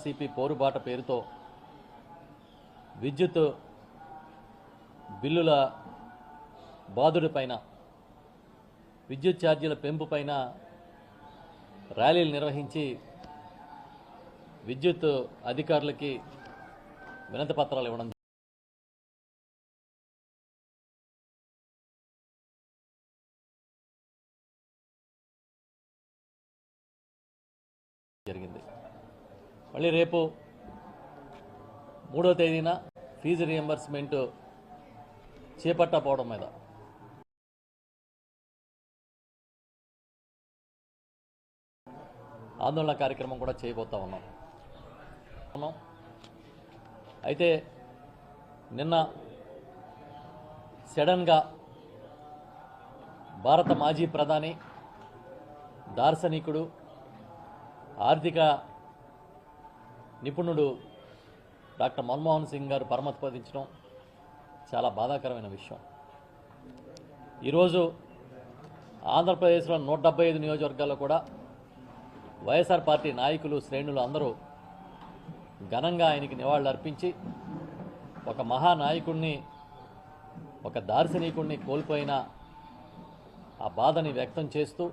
వైఎస్ఆర్సీపీ పోరుబాట పేరుతో విద్యుత్ బిల్లుల బాధుడి పైన విద్యుత్ ఛార్జీల పెంపు పైన ర్యాలీలు నిర్వహించి విద్యుత్ అధికారులకి వినతి పత్రాలు ఇవ్వడం జరిగింది. మళ్ళీ రేపు మూడో తేదీన ఫీజు రియంబర్స్మెంట్ చేపట్టపోవడం మీద ఆందోళన కార్యక్రమం కూడా చేయబోతా ఉన్నాం ఉన్నాం. అయితే నిన్న సడన్గా భారత మాజీ ప్రధాని దార్శనికుడు ఆర్థిక నిపుణుడు డాక్టర్ మన్మోహన్ సింగ్ గారు పరమత్పదించడం చాలా బాధాకరమైన విషయం. ఈరోజు ఆంధ్రప్రదేశ్లో నూట డెబ్బై ఐదు నియోజకవర్గాల్లో కూడా వైఎస్ఆర్ పార్టీ నాయకులు శ్రేణులు అందరూ ఘనంగా ఆయనకి నివాళులు అర్పించి ఒక మహానాయకుడిని ఒక దార్శనికుడిని కోల్పోయిన ఆ బాధని వ్యక్తం చేస్తూ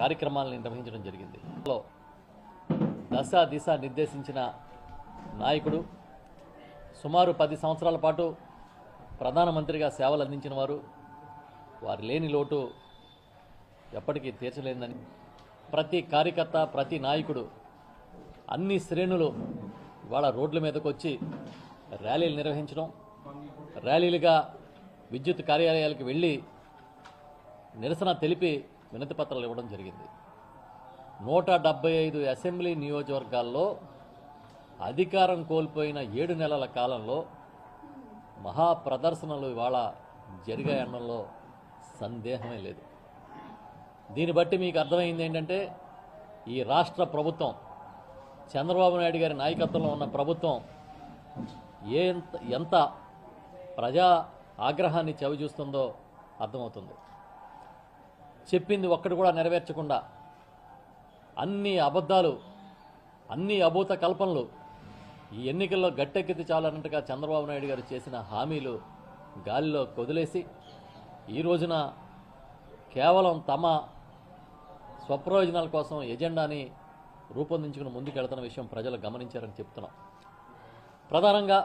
కార్యక్రమాలను నిర్వహించడం జరిగింది. దశ దిశ నిర్దేశించిన నాయకుడు. సుమారు పది సంవత్సరాల పాటు ప్రధానమంత్రిగా సేవలు అందించిన వారు. వారు లేని లోటు ఎప్పటికీ తీర్చలేదని ప్రతి కార్యకర్త ప్రతి నాయకుడు అన్ని శ్రేణులు ఇవాళ రోడ్ల మీదకు వచ్చి ర్యాలీలు నిర్వహించడం ర్యాలీలుగా విద్యుత్ కార్యాలయాలకు వెళ్ళి నిరసన తెలిపి వినతిపత్రాలు ఇవ్వడం జరిగింది. నూట డెబ్బై ఐదు అసెంబ్లీ నియోజకవర్గాల్లో అధికారం కోల్పోయిన ఏడు నెలల కాలంలో మహా ప్రదర్శనలు ఇవాళ జరిగాయన్నలో సందేహమే లేదు. దీన్ని బట్టి మీకు అర్థమైంది ఏంటంటే ఈ రాష్ట్ర ప్రభుత్వం చంద్రబాబు నాయుడు గారి నాయకత్వంలో ఉన్న ప్రభుత్వం ఏ ఎంత ఎంత ప్రజా ఆగ్రహాన్ని చవిచూస్తుందో అర్థమవుతుంది. చెప్పింది ఒక్కటి కూడా నెరవేర్చకుండా అన్ని అబద్ధాలు అన్ని అభూత కల్పనలు ఈ ఎన్నికల్లో గట్టెక్కితే చాలన్నట్టుగా చంద్రబాబు నాయుడు గారు చేసిన హామీలు గాలిలో కొదిలేసి ఈ రోజున కేవలం తమ స్వప్రయోజనాల కోసం ఎజెండాని రూపొందించుకుని ముందుకెళ్తున్న విషయం ప్రజలు గమనించారని చెప్తున్నాం. ప్రధానంగా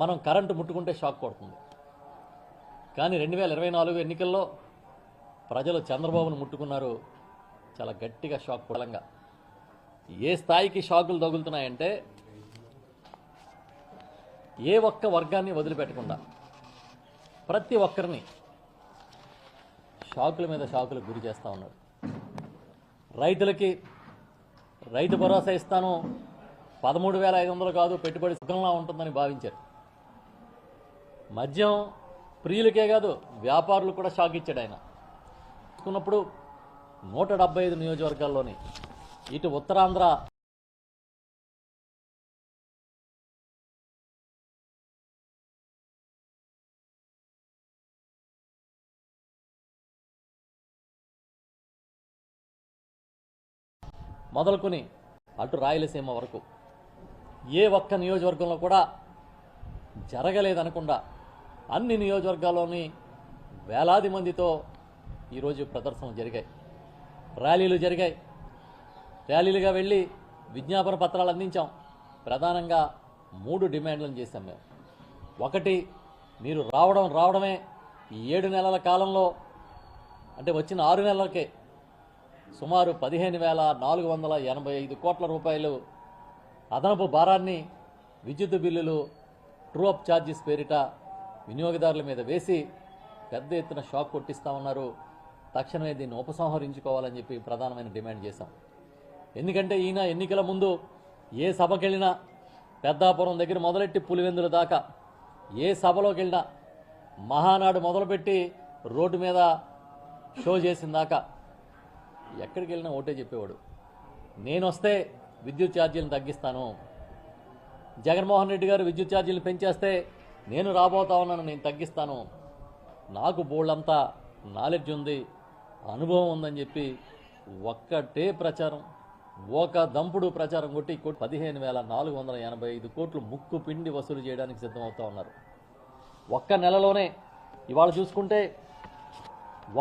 మనం కరెంటు ముట్టుకుంటే షాక్ కొడుతుంది. కానీ రెండు వేల ఇరవై నాలుగు ఎన్నికల్లో ప్రజలు చంద్రబాబును ముట్టుకున్నారు చాలా గట్టిగా షాక్ పడంగా ఏ స్థాయికి షాకులు తగులుతున్నాయంటే ఏ ఒక్క వర్గాన్ని వదిలిపెట్టకుండా ప్రతి ఒక్కరిని షాకుల మీద షాకులు గురి చేస్తూ ఉన్నారు. రైతులకి రైతు భరోసా ఇస్తాను పదమూడు వేల ఐదు వందలు కాదు పెట్టుబడి సుఖంలా ఉంటుందని భావించారు. మద్యం ప్రియులకే కాదు వ్యాపారులు కూడా షాక్ ఇచ్చాడు ఆయన. చూసుకున్నప్పుడు నూట డెబ్బై ఐదు నియోజకవర్గాల్లోని ఇటు ఉత్తరాంధ్ర మొదలుకొని అటు రాయలసీమ వరకు ఏ ఒక్క నియోజకవర్గంలో కూడా జరగలేదనకుండా అన్ని నియోజకవర్గాల్లోని వేలాది మందితో ఈరోజు ప్రదర్శనలు జరిగాయి. ర్యాలీలు జరిగాయి. ర్యాలీలుగా వెళ్ళి విజ్ఞాపన పత్రాలు అందించాం. ప్రధానంగా మూడు డిమాండ్లను చేశాం మేము. ఒకటి మీరు రావడం రావడమే ఈ ఏడు నెలల కాలంలో అంటే వచ్చిన ఆరు నెలలకే సుమారు పదిహేను వేల నాలుగు వందల ఎనభై ఐదు కోట్ల రూపాయలు అదనపు భారాన్ని విద్యుత్ బిల్లులు ట్రూ అప్ ఛార్జెస్ పేరిట వినియోగదారుల మీద వేసి పెద్ద ఎత్తున షాక్ కొట్టిస్తా ఉన్నారు తక్షణమే దీన్ని ఉపసంహరించుకోవాలని చెప్పి ప్రధానమైన డిమాండ్ చేశాం. ఎందుకంటే ఈయన ఎన్నికల ముందు ఏ సభకి వెళ్ళినా పెద్దాపురం దగ్గర మొదలెట్టి పులివెందుల దాకా ఏ సభలోకి వెళ్ళినా మహానాడు మొదలుపెట్టి రోడ్డు మీద షో చేసిన దాకా ఎక్కడికి వెళ్ళినా ఓటే చెప్పేవాడు. నేను వస్తే విద్యుత్ ఛార్జీలను తగ్గిస్తాను. జగన్మోహన్ రెడ్డి గారు విద్యుత్ ఛార్జీలు పెంచేస్తే నేను రాబోతా ఉన్నాను నేను తగ్గిస్తాను. నాకు బోళ్ళంతా నాలెడ్జ్ ఉంది అనుభవం ఉందని చెప్పి ఒక్కటే ప్రచారం ఒక దంపుడు ప్రచారం కొట్టి పదిహేను వేల నాలుగు వందల ఎనభై ఐదు కోట్లు ముక్కు పిండి వసూలు చేయడానికి సిద్ధమవుతా ఉన్నారు. ఒక్క నెలలోనే ఇవాళ చూసుకుంటే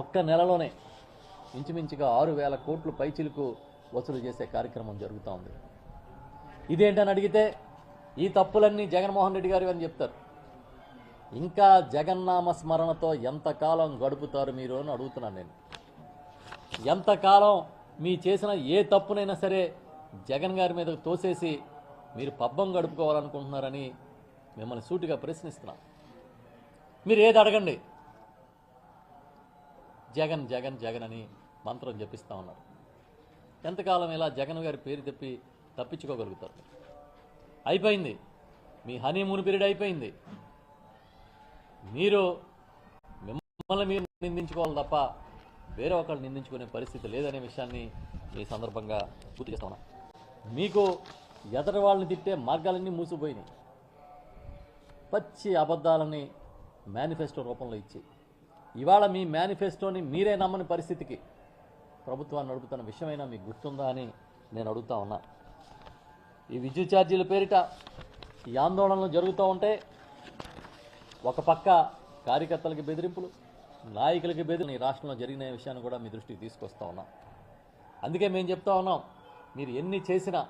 ఒక్క నెలలోనే ఇంచుమించుగా ఆరు వేల కోట్లు పైచిలుకు వసూలు చేసే కార్యక్రమం జరుగుతూ ఉంది. ఇదేంటని అడిగితే ఈ తప్పులన్నీ జగన్మోహన్ రెడ్డి గారు అని చెప్తారు. ఇంకా జగన్నామ స్మరణతో ఎంతకాలం గడుపుతారు మీరు అని అడుగుతున్నాను నేను. ఎంతకాలం మీ చేసిన ఏ తప్పునైనా సరే జగన్ గారి మీద తోసేసి మీరు పబ్బం గడుపుకోవాలనుకుంటున్నారని మిమ్మల్ని సూటిగా ప్రశ్నిస్తున్నాం. మీరు ఏది అడగండి? జగన్ జగన్ జగన్ అని మంత్రం జపిస్తూ ఉన్నారు. ఎంతకాలం ఇలా జగన్ గారి పేరు తెప్పి తప్పించుకోగలుగుతారు? అయిపోయింది. మీ హనీమూన్ పీరియడ్ అయిపోయింది. మీరు మిమ్మల్ని మీరు నిందించుకోవాలి తప్ప వేరే ఒకళ్ళు నిందించుకునే పరిస్థితి లేదనే విషయాన్ని ఈ సందర్భంగా గుర్తు చేస్తా ఉన్నా. మీకు ఎదటి వాళ్ళని తిట్టే మార్గాలన్నీ మూసిపోయినాయి. పచ్చి అబద్ధాలని మేనిఫెస్టో రూపంలో ఇచ్చి ఇవాళ మీ మేనిఫెస్టోని మీరే నమ్మని పరిస్థితికి ప్రభుత్వాన్ని నడుపుతున్న విషయమైనా మీకు గుర్తుందా అని నేను అడుగుతా ఉన్నా. ఈ విద్యుత్ ఛార్జీల పేరిట ఈ ఆందోళనలు జరుగుతూ ఉంటే ఒక పక్క కార్యకర్తలకి బెదిరింపులు నాయకులకి బెదిరి ఈ రాష్ట్రంలో జరిగిన విషయాన్ని కూడా మీ దృష్టికి తీసుకొస్తా ఉన్నాం. అందుకే మేము చెప్తా ఉన్నాం మీరు ఎన్ని చేసినా